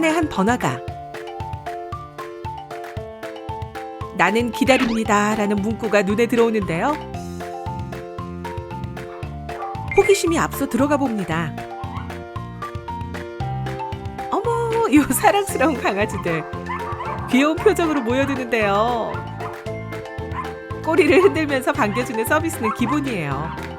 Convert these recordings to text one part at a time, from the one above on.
산의 한 번화가. 나는 기다립니다. 라는 문구가 눈에 들어오는데요. 호기심이 앞서 들어가 봅니다. 어머, 이 사랑스러운 강아지들. 귀여운 표정으로 모여드는데요. 꼬리를 흔들면서 반겨주는 서비스는 기본이에요.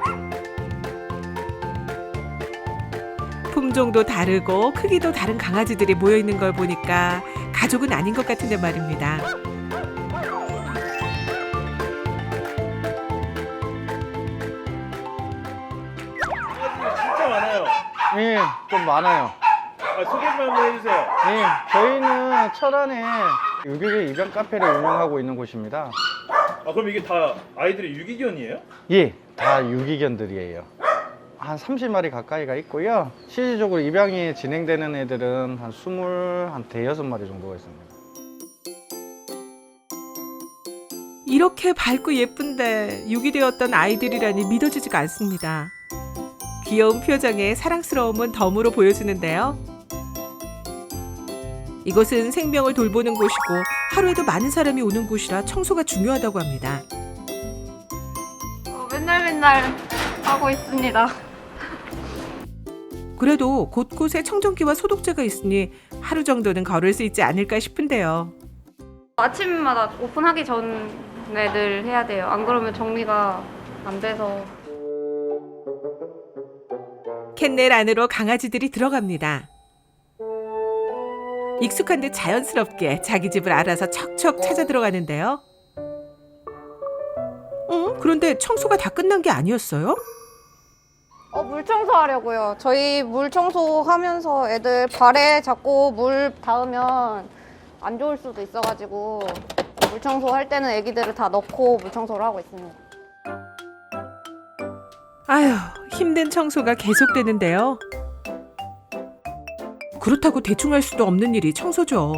품종도 다르고 크기도 다른 강아지들이 모여 있는 걸 보니까 가족은 아닌 것 같은데 말입니다. 진짜 많아요. 예, 좀 많아요. 아, 소개 좀 한번 해주세요. 예, 저희는 철안에 유기견 입양 카페를 운영하고 있는 곳입니다. 아, 그럼 이게 다 아이들의 유기견이에요? 예, 다 유기견들이에요. 한 30마리 가까이가 있고요. 실질적으로 입양이 진행되는 애들은 한 20, 한 대여섯 마리 정도가 있습니다. 이렇게 밝고 예쁜데 유기되었던 아이들이라니 믿어지지가 않습니다. 귀여운 표정에 사랑스러움은 덤으로 보여주는데요. 이곳은 생명을 돌보는 곳이고 하루에도 많은 사람이 오는 곳이라 청소가 중요하다고 합니다. 어, 맨날 맨날 하고 있습니다. 그래도 곳곳에 청정기와 소독제가 있으니 하루 정도는 걸을 수 있지 않을까 싶은데요. 아침마다 오픈하기 전에 늘 해야 돼요. 안 그러면 정리가 안 돼서 캔넬 안으로 강아지들이 들어갑니다. 익숙한 듯 자연스럽게 자기 집을 알아서 척척 찾아 들어가는데요. 어? 그런데 청소가 다 끝난 게 아니었어요? 어, 물 청소하려고요. 저희 물 청소하면서 애들 발에 자꾸 물 닿으면 안 좋을 수도 있어가지고 물 청소할 때는 애기들을 다 넣고 물 청소를 하고 있습니다. 아휴, 힘든 청소가 계속되는데요. 그렇다고 대충 할 수도 없는 일이 청소죠.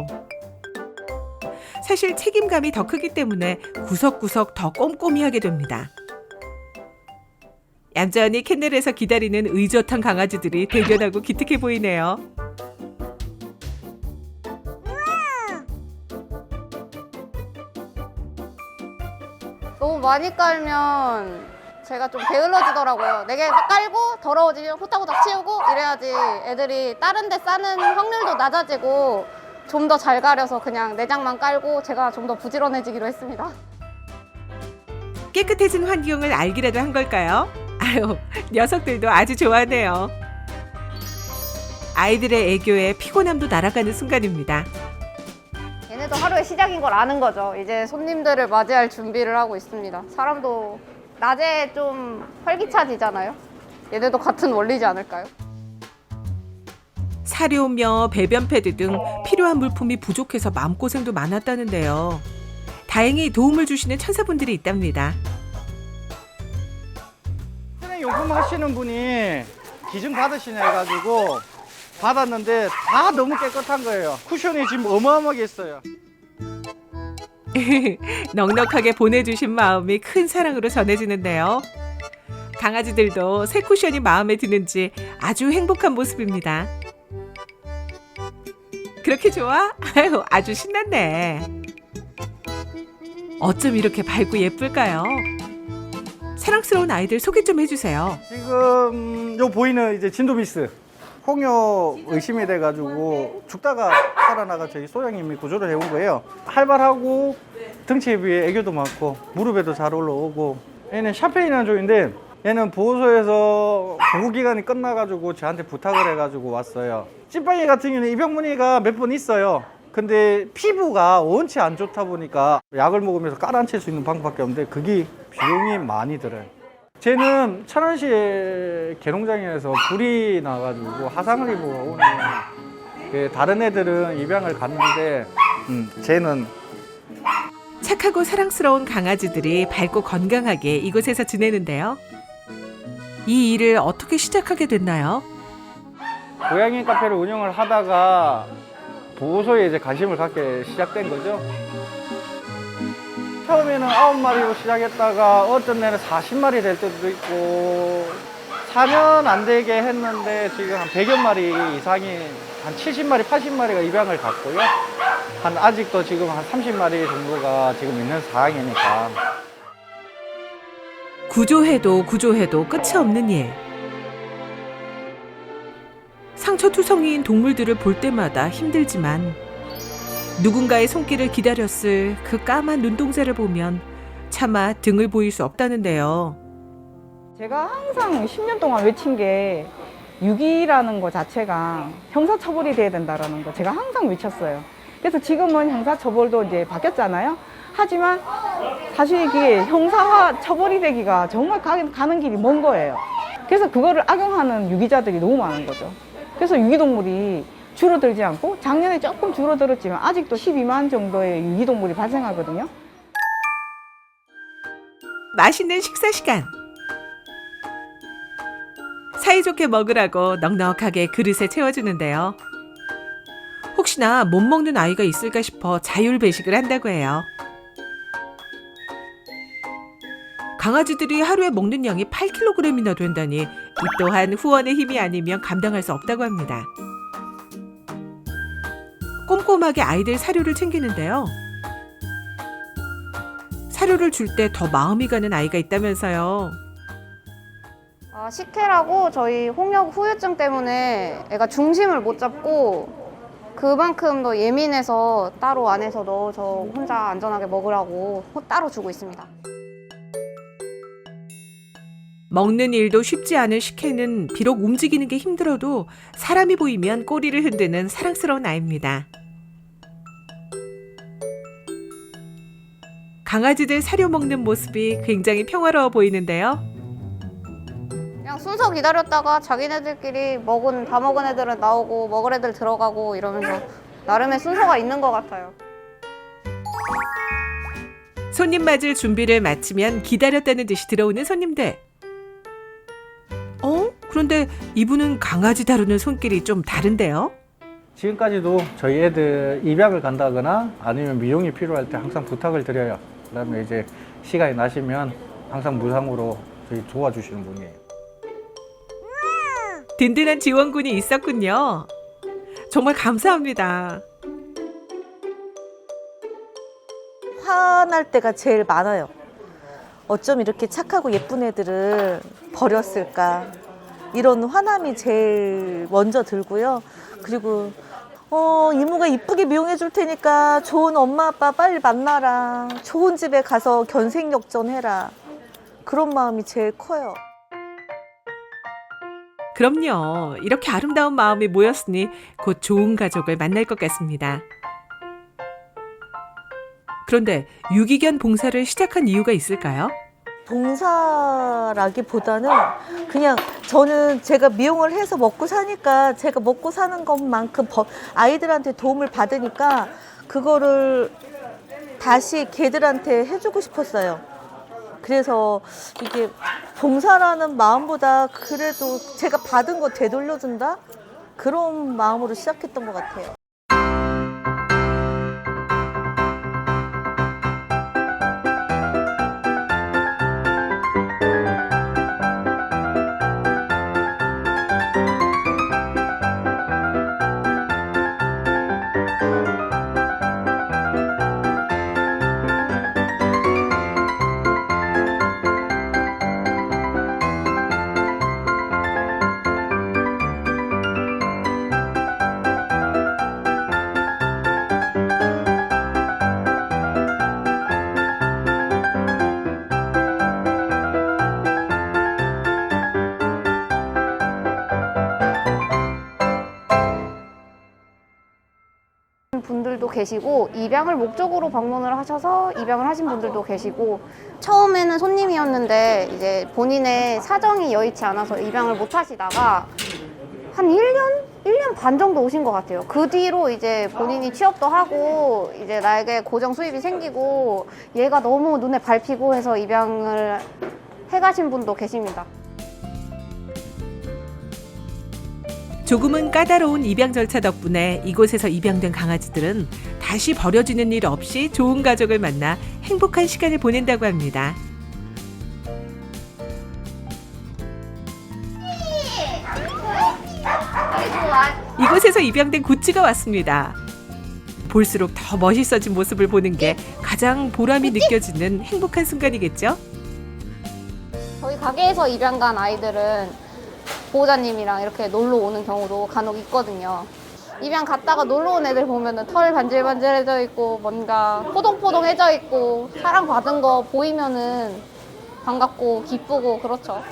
사실 책임감이 더 크기 때문에 구석구석 더 꼼꼼히 하게 됩니다. 얌전히 캔넬에서 기다리는 의젓한 강아지들이 대견하고 기특해 보이네요. 너무 많이 깔면 제가 좀 게을러지더라고요. 내게 막 깔고 더러워지면 후딱후딱 치우고 이래야지 애들이 다른 데 싸는 확률도 낮아지고 좀 더 잘 가려서 그냥 내장만 깔고 제가 좀 더 부지런해지기로 했습니다. 깨끗해진 환경을 알기라도 한 걸까요? 아유, 녀석들도 아주 좋아하네요. 아이들의 애교에 피곤함도 날아가는 순간입니다. 얘네도 하루의 시작인 걸 아는 거죠. 이제 손님들을 맞이할 준비를 하고 있습니다. 사람도 낮에 좀 활기차지잖아요. 얘네도 같은 원리지 않을까요? 사료며 배변 패드 등 필요한 물품이 부족해서 마음고생도 많았다는데요. 다행히 도움을 주시는 천사분들이 있답니다. 선생 용품 하시는 분이 기증 받으시냐 해가지고 받았는데 다 너무 깨끗한 거예요. 쿠션이 지금 어마어마하게 있어요. 넉넉하게 보내주신 마음이 큰 사랑으로 전해지는데요. 강아지들도 새 쿠션이 마음에 드는지 아주 행복한 모습입니다. 그렇게 좋아? 아유, 아주 신났네. 어쩜 이렇게 밝고 예쁠까요? 사랑스러운 아이들 소개 좀 해주세요. 지금 요 보이는 이제 진도미스 홍요 의심이 돼가지고 죽다가 살아나가 저희 소장님이 구조를 해온 거예요. 활발하고 등치에 비해 애교도 많고 무릎에도 잘 올라오고 얘는 샤페인이라는 종인데 얘는 보호소에서 보호 기간이 끝나가지고 저한테 부탁을 해가지고 왔어요. 찐빵이 같은 경우는 입양 문의가 몇 번 있어요. 근데 피부가 원치 안 좋다 보니까 약을 먹으면서 깔아앉힐 수 있는 방법밖에 없는데 그게 비용이 많이 들어요. 쟤는 천안시의 개농장에서 불이 나가지고 화상을 입어 오는 그 다른 애들은 입양을 갔는데 음, 쟤는 착하고 사랑스러운 강아지들이 밝고 건강하게 이곳에서 지내는데요. 이 일을 어떻게 시작하게 됐나요? 고양이 카페를 운영을 하다가 보호소에 이제 관심을 갖게 시작된 거죠. 처음에는 아홉 마리로 시작했다가 어떤 날은 40마리 될 때도 있고 사면 안 되게 했는데 지금 한 100여 마리 이상이 한 70마리, 80마리가 입양을 갔고요. 한 아직도 지금 한 30마리 정도가 지금 있는 상황이니까 구조해도 구조해도 끝이 없는 일. 상처투성이인 동물들을 볼 때마다 힘들지만 누군가의 손길을 기다렸을 그 까만 눈동자를 보면 차마 등을 보일 수 없다는데요. 제가 항상 10년 동안 외친 게 유기라는 거 자체가 형사처벌이 돼야 된다라는 거 제가 항상 외쳤어요. 그래서 지금은 형사처벌도 이제 바뀌었잖아요. 하지만 사실 이게 형사화 처벌이 되기가 정말 가, 가는 길이 먼 거예요. 그래서 그거를 악용하는 유기자들이 너무 많은 거죠. 그래서 유기동물이 줄어들지 않고 작년에 조금 줄어들었지만 아직도 12만 정도의 유기동물이 발생하거든요. 맛있는 식사 시간. 사이좋게 먹으라고 넉넉하게 그릇에 채워주는데요. 혹시나 못 먹는 아이가 있을까 싶어 자율 배식을 한다고 해요. 강아지들이 하루에 먹는 양이 8kg이나 된다니 이 또한 후원의 힘이 아니면 감당할 수 없다고 합니다. 꼼꼼하게 아이들 사료를 챙기는데요. 사료를 줄 때 더 마음이 가는 아이가 있다면서요. 아, 식혜라고 저희 홍역 후유증 때문에 애가 중심을 못 잡고 그만큼 더 예민해서 따로 안에서 넣어서 혼자 안전하게 먹으라고 따로 주고 있습니다. 먹는 일도 쉽지 않은 식혜는 비록 움직이는 게 힘들어도 사람이 보이면 꼬리를 흔드는 사랑스러운 아이입니다. 강아지들 사료 먹는 모습이 굉장히 평화로워 보이는데요. 그냥 순서 기다렸다가 자기네들끼리 먹은 다 먹은 애들은 나오고 먹을 애들 들어가고 이러면서 나름의 순서가 있는 것 같아요. 손님 맞을 준비를 마치면 기다렸다는 듯이 들어오는 손님들. 어? 그런데 이분은 강아지 다루는 손길이 좀 다른데요? 지금까지도 저희 애들 입양을 간다거나 아니면 미용이 필요할 때 항상 부탁을 드려요. 그다음에 이제 시간이 나시면 항상 무상으로 저희 도와주시는 분이에요. 든든한 지원군이 있었군요. 정말 감사합니다. 화날 때가 제일 많아요. 어쩜 이렇게 착하고 예쁜 애들을 버렸을까. 이런 화남이 제일 먼저 들고요. 그리고, 어, 이모가 이쁘게 미용해 줄 테니까 좋은 엄마 아빠 빨리 만나라. 좋은 집에 가서 견생역전 해라. 그런 마음이 제일 커요. 그럼요. 이렇게 아름다운 마음이 모였으니 곧 좋은 가족을 만날 것 같습니다. 그런데 유기견 봉사를 시작한 이유가 있을까요? 봉사라기보다는 그냥 저는 제가 미용을 해서 먹고 사니까 제가 먹고 사는 것만큼 버- 아이들한테 도움을 받으니까 그거를 다시 걔들한테 해주고 싶었어요. 그래서 이게 봉사라는 마음보다 그래도 제가 받은 거 되돌려준다? 그런 마음으로 시작했던 것 같아요. 계시고 입양을 목적으로 방문을 하셔서 입양을 하신 분들도 계시고 처음에는 손님이었는데 이제 본인의 사정이 여의치 않아서 입양을 못 하시다가 한 1년? 1년 반 정도 오신 것 같아요. 그 뒤로 이제 본인이 취업도 하고 이제 나에게 고정 수입이 생기고 얘가 너무 눈에 밟히고 해서 입양을 해가신 분도 계십니다. 조금은 까다로운 입양 절차 덕분에 이곳에서 입양된 강아지들은 다시 버려지는 일 없이 좋은 가족을 만나 행복한 시간을 보낸다고 합니다. 이곳에서 입양된 구찌가 왔습니다. 볼수록 더 멋있어진 모습을 보는 게 가장 보람이 느껴지는 행복한 순간이겠죠? 저희 가게에서 입양간 아이들은 보호자님이랑 이렇게 놀러 오는 경우도 간혹 있거든요. 입양 갔다가 놀러 온 애들 보면은 털 반질반질해져 있고 뭔가 포동포동해져 있고 사랑 받은 거 보이면은 반갑고 기쁘고 그렇죠.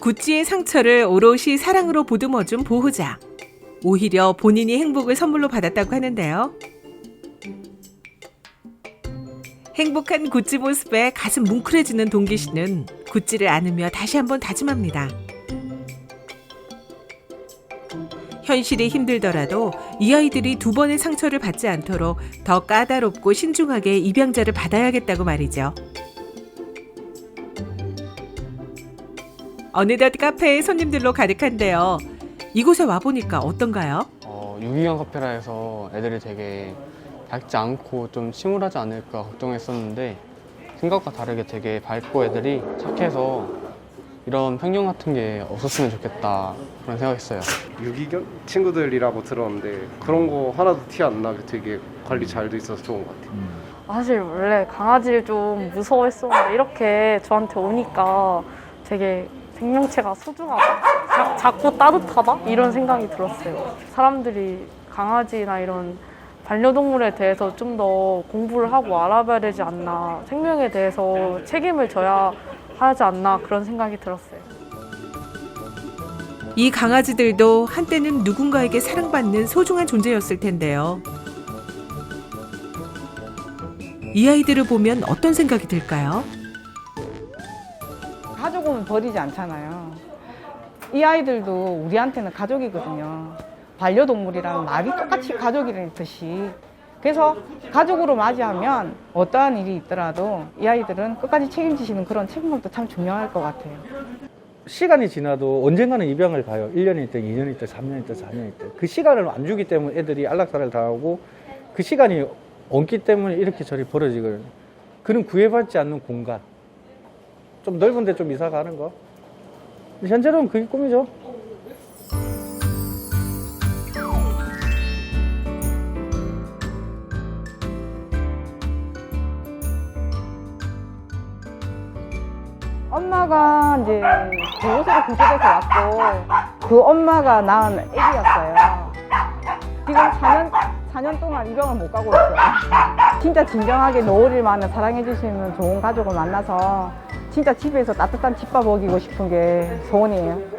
구찌의 상처를 오롯이 사랑으로 보듬어준 보호자. 오히려 본인이 행복을 선물로 받았다고 하는데요. 행복한 구찌 모습에 가슴 뭉클해지는 동기 씨는 구찌를 안으며 다시 한번 다짐합니다. 현실이 힘들더라도 이 아이들이 두 번의 상처를 받지 않도록 더 까다롭고 신중하게 입양자를 받아야겠다고 말이죠. 어느덧 카페에 손님들로 가득한데요. 이곳에 와보니까 어떤가요? 어, 유기견 카페라 해서 애들이 되게 밝지 않고 좀 침울하지 않을까 걱정했었는데 생각과 다르게 되게 밝고 애들이 착해서 이런 편견 같은 게 없었으면 좋겠다 그런 생각했어요. 유기견 친구들이라고 들었는데 그런 거 하나도 티 안 나게 되게 관리 잘 돼 있어서 좋은 것 같아요. 사실 원래 강아지를 좀 무서워했었는데 이렇게 저한테 오니까 되게 생명체가 소중하다, 자- 작고 따뜻하다 이런 생각이 들었어요. 사람들이 강아지나 이런 반려동물에 대해서 좀 더 공부를 하고 알아봐야 되지 않나, 생명에 대해서 책임을 져야 하지 않나 그런 생각이 들었어요. 이 강아지들도 한때는 누군가에게 사랑받는 소중한 존재였을 텐데요. 이 아이들을 보면 어떤 생각이 들까요? 가족은 버리지 않잖아요. 이 아이들도 우리한테는 가족이거든요. 반려동물이랑 말이 똑같이 가족이듯이. 그래서 가족으로 맞이하면 어떠한 일이 있더라도 이 아이들은 끝까지 책임지시는 그런 책임감도 참 중요할 것 같아요. 시간이 지나도 언젠가는 입양을 가요. 1년이 있든 2년이 있든 3년이 있든 4년이 있든. 그 시간을 안 주기 때문에 애들이 안락사를 당하고 그 시간이 없기 때문에 이렇게 저리 벌어지거든요. 그는 구애받지 않는 공간. 좀 넓은 데 좀 이사 가는 거. 현재로는 그게 꿈이죠. 이제 그곳으로 구조돼서 왔고 그 엄마가 낳은 애기였어요. 지금 4년 4년 동안 입양을 못 가고 있어요. 진짜 진정하게 노을일만을 사랑해 주시는 좋은 가족을 만나서 진짜 집에서 따뜻한 집밥 먹이고 싶은 게 소원이에요.